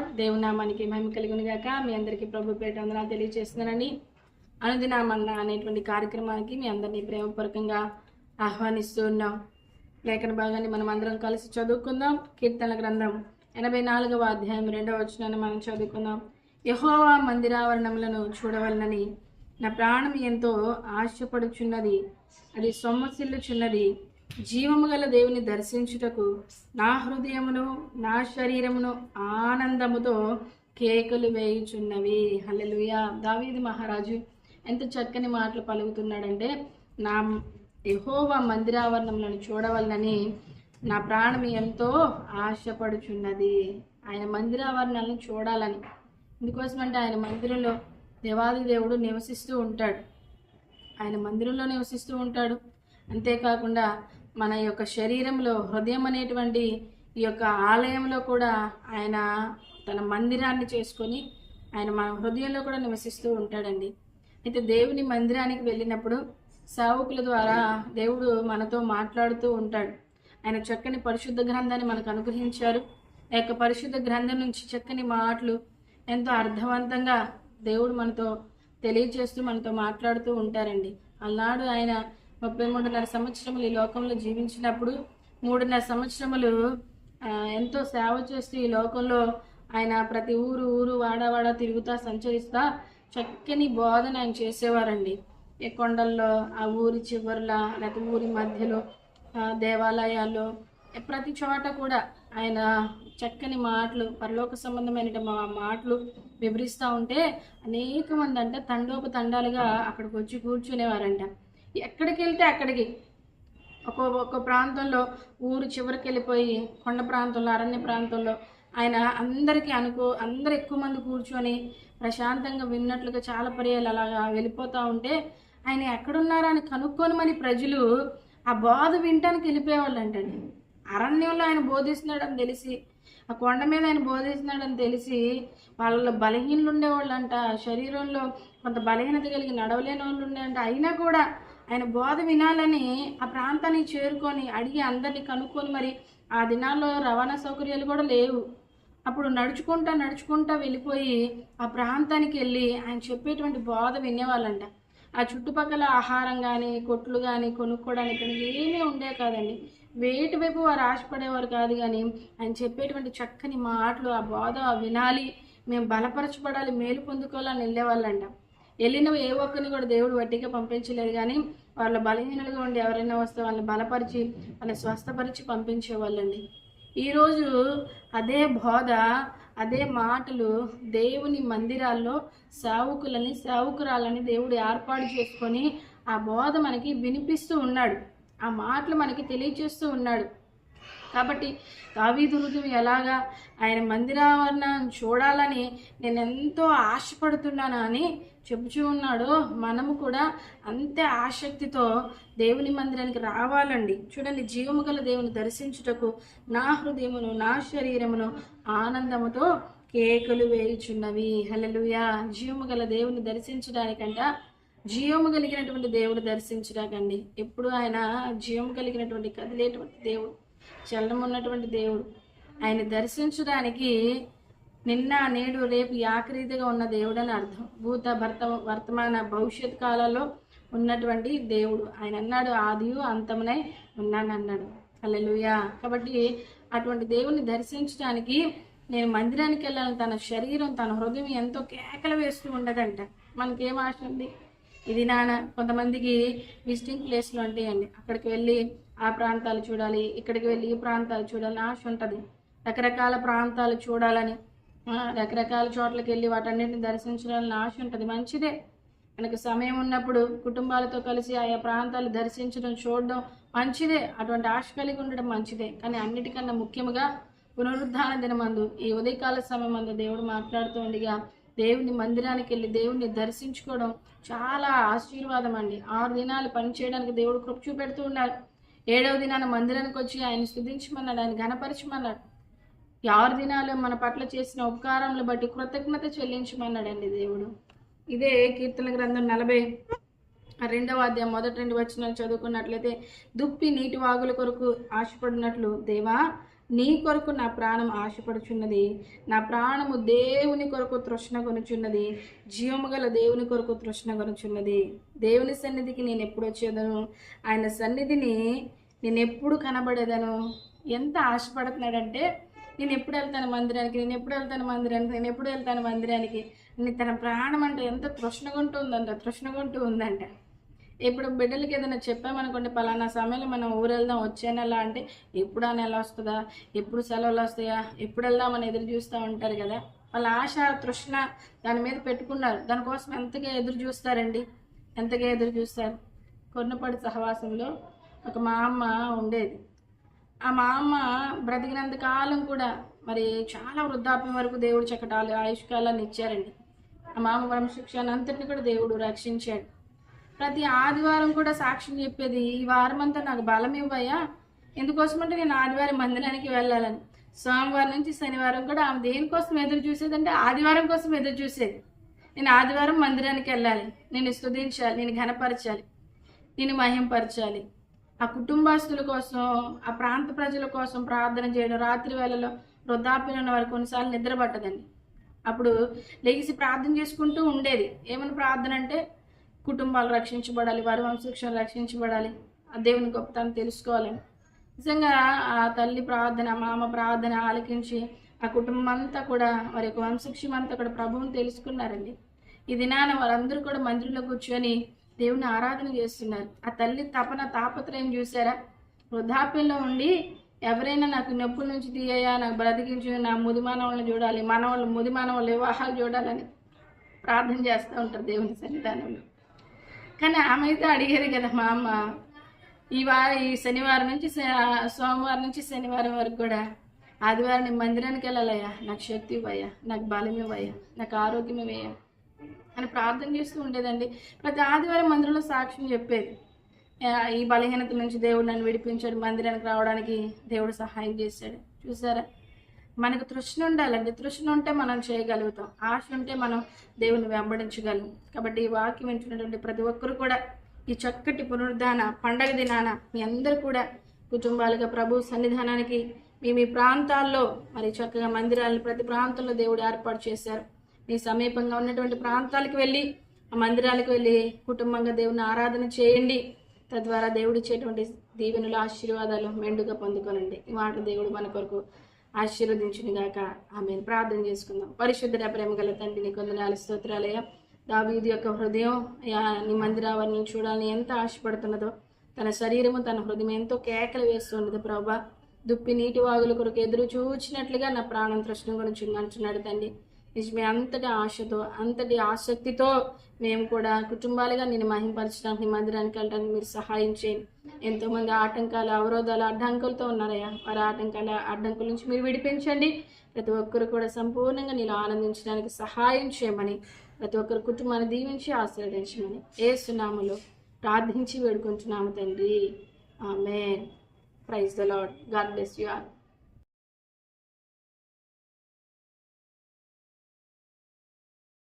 Lord దేవునామానికి మహిమ కలిగిన గాక. మీ అందరికీ ప్రభు పేట వందనాలు తెలియజేస్తున్నానని అనుదినామన్న అనేటువంటి కార్యక్రమానికి మీ అందరినీ ప్రేమపూర్వకంగా ఆహ్వానిస్తూ ఉన్నాం. లేఖన భాగాన్ని మనం అందరం కలిసి చదువుకుందాం. కీర్తన గ్రంథం ఎనభై నాలుగవ అధ్యాయం రెండవ వచనాన్ని మనం చదువుకుందాం. యహోవా మందిరావరణములను చూడవలనని నా ప్రాణం ఎంతో ఆశపడుచున్నది. అది సొమ్మసిల్లుచున్నది జీవము గల దేవుని దర్శించుటకు నా హృదయమును నా శరీరమును ఆనందముతో కేకలు వేయుచున్నవి. హల్లెలూయా. దావీది మహారాజు ఎంత చక్కని మాటలు పలుకుతున్నాడంటే నా యెహోవా మందిరావరణములను చూడవలనని నా ప్రాణం ఎంతో ఆశపడుచున్నది. ఆయన మందిరావరణాలను చూడాలని. ఎందుకోసమంటే ఆయన మందిరంలో దేవాది దేవుడు నివసిస్తూ ఉంటాడు. ఆయన మందిరంలో నివసిస్తూ ఉంటాడు. అంతేకాకుండా మన యొక్క శరీరంలో హృదయం అనేటువంటి ఈ యొక్క ఆలయంలో కూడా ఆయన తన మందిరాన్ని చేసుకొని ఆయన మన హృదయంలో కూడా నివసిస్తూ ఉంటాడండి. అయితే దేవుని మందిరానికి వెళ్ళినప్పుడు సేవకుల ద్వారా దేవుడు మనతో మాట్లాడుతూ ఉంటాడు. ఆయన చక్కని పరిశుద్ధ గ్రంథాన్ని మనకు అనుగ్రహించారు. ఆ యొక్క పరిశుద్ధ గ్రంథం నుంచి చక్కని మాటలు ఎంతో అర్థవంతంగా దేవుడు మనతో తెలియజేస్తూ మనతో మాట్లాడుతూ ఉంటారండి. అలనాడు ఆయన ముప్పై మూడున్నర సంవత్సరములు ఈ లోకంలో జీవించినప్పుడు మూడున్నర సంవత్సరములు ఎంతో సేవ చేస్తూ ఈ లోకంలో ఆయన ప్రతి ఊరు ఊరు వాడవాడ తిరుగుతా సంచరిస్తా చక్కని బోధన ఆయన చేసేవారండి. ఏ కొండల్లో ఆ ఊరి చివరిలో లేకపోతే ఊరి మధ్యలో దేవాలయాల్లో ప్రతి చోట కూడా ఆయన చక్కని మాటలు పరలోక సంబంధమైన మా మాటలు వివరిస్తూ ఉంటే అనేక మంది అంటే తండోప తండాలుగా అక్కడికి వచ్చి కూర్చునేవారంట. ఎక్కడికి వెళ్తే అక్కడికి. ఒక్కో ఒక్కో ప్రాంతంలో ఊరు చివరికి వెళ్ళిపోయి కొండ ప్రాంతంలో అరణ్య ప్రాంతంలో ఆయన అందరికీ అనుకో అందరు ఎక్కువ మంది కూర్చొని ప్రశాంతంగా విన్నట్లుగా చాలా పర్యాలు అలాగా వెళ్ళిపోతూ ఉంటే ఆయన ఎక్కడున్నారని కనుక్కొని మరి ప్రజలు ఆ బాధ వినటానికి వెళ్ళిపోయేవాళ్ళు అంటండి అరణ్యంలో ఆయన బోధిస్తున్నాడని తెలిసి ఆ కొండ మీద ఆయన బోధిస్తున్నాడని తెలిసి వాళ్ళలో బలహీనలు ఉండేవాళ్ళంట. శరీరంలో కొంత బలహీనత కలిగి నడవలేని వాళ్ళు ఉండేంట అయినా కూడా ఆయన బోధ వినాలని ఆ ప్రాంతానికి చేరుకొని అడిగి అందరినీ కనుక్కొని మరి ఆ దినాల్లో రవాణా సౌకర్యాలు కూడా లేవు. అప్పుడు నడుచుకుంటా నడుచుకుంటా వెళ్ళిపోయి ఆ ప్రాంతానికి వెళ్ళి ఆయన చెప్పేటువంటి బోధ వినేవాళ్ళంట. ఆ చుట్టుపక్కల ఆహారం కానీ కొట్లు కానీ కొనుక్కోవడానికి ఏమీ ఉండే కాదండి. వేటి వైపు వారు ఆశపడేవారు కాదు కానీ ఆయన చెప్పేటువంటి చక్కని మాటలు ఆ బోధ వినాలి మేము బలపరచబడాలి మేలు పొందుకోవాలని వెళ్ళేవాళ్ళంట. వెళ్ళిన ఏ ఒక్కరిని కూడా దేవుడు వట్టిగా పంపించలేదు కానీ వాళ్ళ బలహీనలుగా ఉండి ఎవరైనా వస్తే వాళ్ళని బలపరిచి వాళ్ళని స్వస్థపరిచి పంపించేవాళ్ళండి. ఈరోజు అదే బోధ అదే మాటలు దేవుని మందిరాల్లో సేవకులని సేవకురాలని దేవుడు ఏర్పాటు చేసుకొని ఆ బోధ మనకి వినిపిస్తూ ఉన్నాడు. ఆ మాటలు మనకి తెలియచేస్తూ ఉన్నాడు. కాబట్టి దావీదు హృదయం ఎలాగా ఆయన మందిరావరణం చూడాలని నేను ఎంతో ఆశపడుతున్నాను అని చెబుచూ ఉన్నాడో. మనము కూడా అంతే ఆసక్తితో దేవుని మందిరానికి రావాలండి. చూడండి జీవము గల దేవుని దర్శించుటకు నా హృదయమును నా శరీరమును ఆనందముతో కేకలు వేయుచున్నవి. హలలుయా జీవము గల దేవుని దర్శించడానికంట జీవము కలిగినటువంటి దేవుడు దర్శించడాకండి ఎప్పుడు ఆయన జీవము కలిగినటువంటి కదిలేటువంటి దేవుడు. చలనం ఉన్నటువంటి దేవుడు. ఆయన దర్శించడానికి నిన్న నేడు రేపు యాకరీతిగా ఉన్న దేవుడు అని అర్థం. భూత భర్త వర్తమాన భవిష్యత్ కాలంలో ఉన్నటువంటి దేవుడు. ఆయన అన్నాడు ఆదియు అంతమునై ఉన్నాను అన్నాడు. హల్లెలూయా. కాబట్టి అటువంటి దేవుని దర్శించడానికి నేను మందిరానికి వెళ్ళాలని తన శరీరం తన హృదయం ఎంతో కేకలు వేస్తూ ఉండదంట. మనకేం ఆశ ఉంది? ఇది నాన్న కొంతమందికి విజిటింగ్ ప్లేస్లు ఉంటాయండి అక్కడికి వెళ్ళి ఆ ప్రాంతాలు చూడాలి ఇక్కడికి వెళ్ళి ఈ ప్రాంతాలు చూడాలని ఆశ ఉంటుంది. రకరకాల ప్రాంతాలు చూడాలని రకరకాల చోట్లకి వెళ్ళి వాటన్నిటిని దర్శించాలని ఆశ ఉంటుంది. మంచిదే. మనకు సమయం ఉన్నప్పుడు కుటుంబాలతో కలిసి ఆయా ప్రాంతాలు దర్శించడం చూడడం మంచిదే. అటువంటి ఆశ కలిగి ఉండడం మంచిదే. కానీ అన్నిటికన్నా ముఖ్యముగా పునరుద్ధాన దినమందు ఈ ఉదయకాల సమయం అందు దేవుడు మాట్లాడుతూ ఉండగా దేవుని మందిరానికి వెళ్ళి దేవుణ్ణి దర్శించుకోవడం చాలా ఆశీర్వాదం అండి. ఆరు దినాలు పని చేయడానికి దేవుడు కృప చూపెడుతూ ఉన్నారు ఏడవ దినాన మందిరానికి వచ్చి ఆయన స్థుతించమన్నాడు ఆయన ఘనపరచమన్నాడు. ఆరు దినాలు మన పట్ల చేసిన ఉపకారములు బట్టి కృతజ్ఞత చెల్లించమన్నాడండి దేవుడు. ఇదే కీర్తన గ్రంథం నలభై రెండవ అధ్యాయం మొదటి రెండు వచనాలు చదువుకున్నట్లయితే దుప్పి నీటి వాగుల కొరకు ఆశపడినట్లు దేవా నీ కొరకు నా ప్రాణం ఆశపడుచున్నది. నా ప్రాణము దేవుని కొరకు తృష్ణ కొనుచున్నది. జీవము గల దేవుని కొరకు తృష్ణ కొనుచున్నది. దేవుని సన్నిధికి నేను ఎప్పుడు వచ్చేదను? ఆయన సన్నిధిని నేను ఎప్పుడు కనబడేదాను? ఎంత ఆశపడుతున్నాడంటే నేను ఎప్పుడు వెళ్తాను మందిరానికి నేను ఎప్పుడు వెళ్తాను మందిరానికి నేను ఎప్పుడు వెళ్తాను మందిరానికి. నేను తన ప్రాణం అంటే ఎంత తృష్ణగుంటూ ఉందంట తృష్ణగుంటూ ఉందంట ఇప్పుడు బిడ్డలకి ఏదైనా చెప్పామనుకోండి పలానా సమయంలో మనం ఊరు వెళ్దాం వచ్చే నెల అంటే ఎప్పుడు ఆ నెల వస్తుందా? ఎప్పుడు సెలవులు వస్తాయా? ఎప్పుడు వెళ్దామని ఎదురు చూస్తూ ఉంటారు కదా? వాళ్ళ ఆశ తృష్ణ దాని మీద పెట్టుకున్నారు. దానికోసం ఎంతగా ఎదురు చూస్తారండి? ఎంతగా ఎదురు చూస్తారు? కొన్నపాటి సహవాసంలో ఒక మా అమ్మ ఉండేది. ఆ మా అమ్మ బ్రతికినంత కాలం కూడా మరి చాలా వృద్ధాప్యం వరకు దేవుడు చక్కటాలు ఆయుష్కాలాన్ని ఇచ్చారండి. ఆ మామ వంశిక్షాన్ని అంతటిని కూడా దేవుడు రక్షించాడు. ప్రతి ఆదివారం కూడా సాక్ష్యం చెప్పేది ఈ వారం అంతా నాకు బలం ఇవ్వయా ఎందుకోసమంటే నేను ఆదివారం మందిరానికి వెళ్ళాలని. సోమవారం నుంచి శనివారం కూడా ఆమె దేనికోసం ఎదురు చూసేదంటే ఆదివారం కోసం ఎదురు చూసేది. నేను ఆదివారం మందిరానికి వెళ్ళాలి. నేను స్తుతించాలి. నేను ఘనపరచాలి. నేను మహింపరచాలి. ఆ కుటుంబస్తుల కోసం ఆ ప్రాంత ప్రజల కోసం ప్రార్థన చేయడం రాత్రి వేళలో వృద్ధాప్యం ఉన్న వారు కొన్నిసార్లు నిద్ర పట్టదండి అప్పుడు లేచి ప్రార్థన చేసుకుంటూ ఉండేది. ఏమని ప్రార్థన అంటే కుటుంబాలు రక్షించబడాలి వారి వంశవృక్షాలు రక్షించబడాలి. ఆ దేవుని గొప్పతనం తెలుసుకోవాలని నిజంగా ఆ తల్లి ప్రార్థన మామ ప్రార్థన ఆలకించి ఆ కుటుంబం అంతా కూడా వారి యొక్క వంశక్షమంతా కూడా ప్రభువుని తెలుసుకున్నారండి. ఈ దినాన వారందరూ కూడా మందిరంలో కూర్చొని దేవుని ఆరాధన చేస్తున్నారు. ఆ తల్లి తపన తాపత్రయం చూసారా వృద్ధాప్యంలో ఉండి ఎవరైనా నాకు నొప్పుల నుంచి తీయయా నాకు బ్రతికించు నా ముది మానవులను చూడాలి మనవాళ్ళు ముది మానవాళ్ళు వివాహాలు చూడాలని ప్రార్థన చేస్తూ ఉంటారు దేవుని సన్నిధానంలో. కానీ ఆమె అయితే అడిగేది కదా మా అమ్మ ఈ వారం ఈ శనివారం నుంచి సోమవారం నుంచి శనివారం వరకు కూడా ఆదివారం నేను మందిరానికి వెళ్ళాలయ్యా నాకు శక్తి ఇవ్వయ్యా నాకు బలం ఇవ్వయ్యా నాకు ఆరోగ్యం ఇవ్వయ్యా. అని ప్రార్థన చేస్తూ ఉండేదండి. ప్రతి ఆదివారం మందిరంలో సాక్ష్యం చెప్పేది. ఈ బలహీనత నుంచి దేవుడు నన్ను విడిపించాడు మందిరానికి రావడానికి దేవుడు సహాయం చేశాడు. చూసారా? మనకు తృష్ణ ఉండాలండి. తృష్ణ ఉంటే మనం చేయగలుగుతాం. ఆశ ఉంటే మనం దేవుని వెంబడించగలం. కాబట్టి ఈ వాక్యం వింటున్నటువంటి ప్రతి ఒక్కరు కూడా ఈ చక్కటి పునరుద్ధాన పండగ దినాన మీ అందరూ కూడా కుటుంబాలుగా ప్రభు సన్నిధానానికి మీ మీ ప్రాంతాల్లో మరి చక్కగా మందిరాలను ప్రతి ప్రాంతంలో దేవుడు ఏర్పాటు చేశారు. మీ సమీపంగా ఉన్నటువంటి ప్రాంతాలకు వెళ్ళి ఆ మందిరాలకు వెళ్ళి కుటుంబంగా దేవుని ఆరాధన చేయండి. తద్వారా దేవుడు ఇచ్చేటువంటి దీవెనుల ఆశీర్వాదాలు మెండుగా పొందుకోనండి. ఈ మాట దేవుడు మన కొరకు ఆశీర్వదించును గాక. ఆమె ప్రార్థన చేసుకుందాం. పరిశుద్ధ ప్రేమ గల తండ్రిని కొందనాలు స్తోత్రాలయ దావీది యొక్క హృదయం నీ మందిరావన్నీ చూడాలని ఎంత ఆశపడుతున్నదో తన శరీరము తన హృదయం ఎంతో కేకలు వేస్తున్నది ప్రభా. దుప్పి నీటి వాగుల కొరకు ఎదురు చూచినట్లుగా నా ప్రాణం తృష్ణ గురించి అంటున్నాడు తండ్రి. నిజమే అంతటి ఆశతో అంతటి ఆసక్తితో మేము కూడా కుటుంబాలుగా నేను మహింపరచడానికి మందిరానికి వెళ్ళడానికి మీరు సహాయం చేయండి. ఎంతోమంది ఆటంకాలు అవరోధాలు అడ్డంకులతో ఉన్నారయ్యా. వారి ఆటంకాల అడ్డంకుల నుంచి మీరు విడిపించండి. ప్రతి ఒక్కరు కూడా సంపూర్ణంగా నేను ఆనందించడానికి సహాయం చేయమని ప్రతి ఒక్కరు కుటుంబాన్ని దీవించి ఆశీర్వదించమని ఏ సునామలో ప్రార్థించి వేడుకుంటున్నాము తండ్రి. ఆమె praise the Lord God bless you are